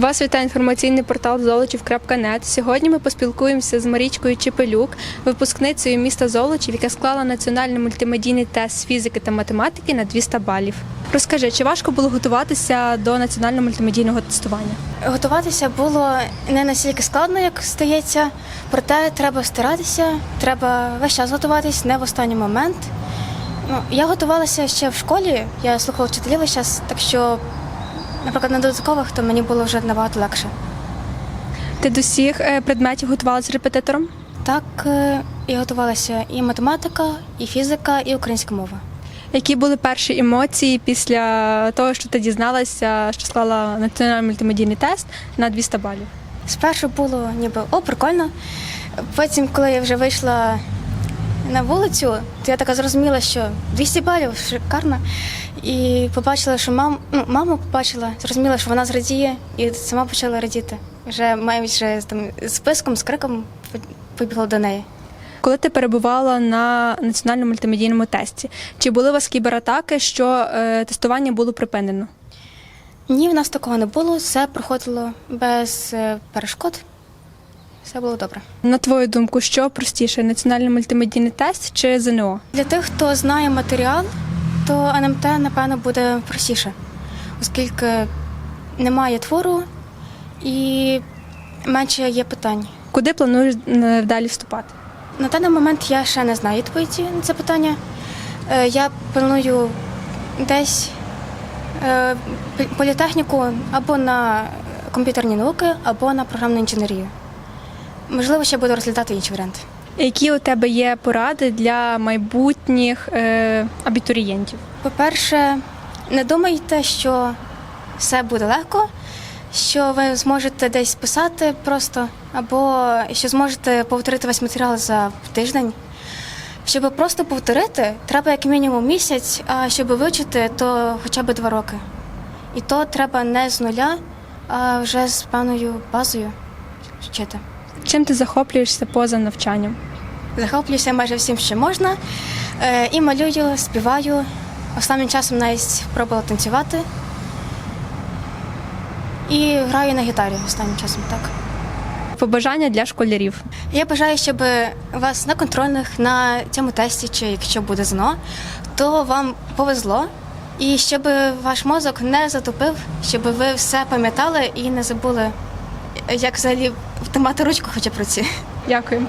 Вас вітає інформаційний портал золочів.нет. Сьогодні ми поспілкуємося з Марічкою Чепелюк, випускницею міста Золочів, яка склала національний мультимедійний тест з фізики та математики на 200 балів. Розкажи, чи важко було готуватися до національного мультимедійного тестування? Готуватися було не настільки складно, як здається, проте треба старатися, треба весь час готуватись, не в останній момент. Ну, я готувалася ще в школі, я слухала вчителів весь час, так що, наприклад, на додаткових, то мені було вже набагато легше. Ти до всіх е, предметів готувалася репетитором? Так, е, я готувалася і математика, і фізика, і українська мова. Які були перші емоції після того, що ти дізналася, що склала національний мультимедійний тест на 200 балів? Спершу було ніби о, прикольно. Потім, коли я вже вийшла на вулицю, то я така зрозуміла, що 200 балів шикарно. І побачила, що мам, ну, маму побачила, зрозуміла, що вона зрадіє, і сама почала радіти. Вже майже там з списком, з криком побігла до неї. Коли ти перебувала на національному мультимедійному тесті, чи були у вас кібератаки, що е, тестування було припинено? Ні, в нас такого не було, все проходило без е, перешкод. Все було добре. На твою думку, що простіше національний мультимедійний тест чи ЗНО? Для тих, хто знає матеріал, то НМТ, напевно, буде простіше, оскільки немає твору і менше є питань. Куди плануєш е, далі вступати? На даний момент я ще не знаю відповіді на це питання. Е, Я планую десь е, політехніку або на комп'ютерні науки, або на програмну інженерію. Можливо, ще буду розглядати інші варіанти. Які у тебе є поради для майбутніх е, абітурієнтів? По-перше, не думайте, що все буде легко, що ви зможете десь писати просто, або що зможете повторити весь матеріал за тиждень. Щоб просто повторити, треба як мінімум місяць, а щоб вивчити, то хоча б два роки. І то треба не з нуля, а вже з певною базою вчити. Чим ти захоплюєшся поза навчанням? Захоплююся майже всім, що можна. Е, І малюю, співаю. Останнім часом навіть пробувала танцювати. І граю на гітарі останнім часом так. Побажання для школярів. Я бажаю, щоб вас на контрольних, на цьому тесті, чи якщо буде ЗНО, то вам повезло. І щоб ваш мозок не затопив, щоб ви все пам'ятали і не забули, як взагалі тримати ручку хоча б руці. Дякую.